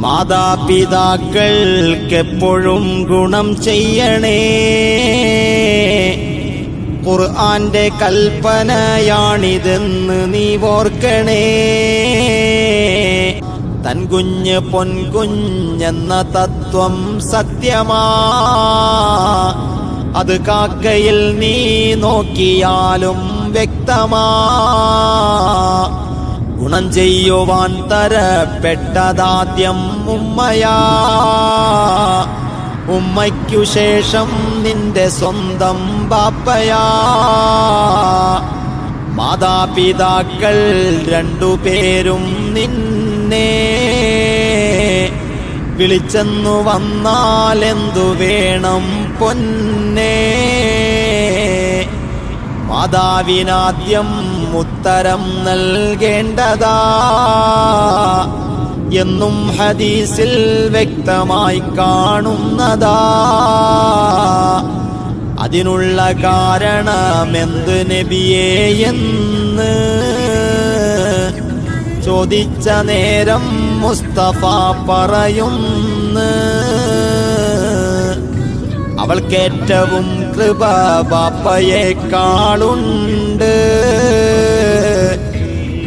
മാതാപിതാക്കൾക്കെപ്പോഴും ഗുണം ചെയ്യണേ. ഖുർആന്റെ കൽപ്പനയാണിതെന്ന് നീ ഓർക്കണേ. തൻ കുഞ്ഞ് പൊൻകുഞ്ഞെന്ന തത്വം സത്യമാ. അത് കാക്കയിൽ നീ നോക്കിയാലും വ്യക്തമാ. ഗുണം ചെയ്യുവാൻ തരപ്പെട്ടതാദ്യം ഉമ്മയാ. ഉമ്മയ്ക്കു ശേഷം നിന്റെ സ്വന്തം ബാപ്പയാ. മാതാപിതാക്കൾ രണ്ടുപേരും നിന്നെ. വിളിച്ചെന്നു വന്നാൽ എന്തു വേണം പൊന്നേ. മാതാവിനാദ്യം ഉത്തരം നൽകേണ്ടതാ എന്നും ഹദീസിൽ വ്യക്തമായി കാണുന്നതാ. അതിനുള്ള കാരണമെന്ത് നബിയേ എന്ന് ചോദിച്ച നേരം മുസ്തഫ പറയുന്നു. അവൾക്കേറ്റവും കൃപ ബാപ്പയേക്കാളുണ്ട്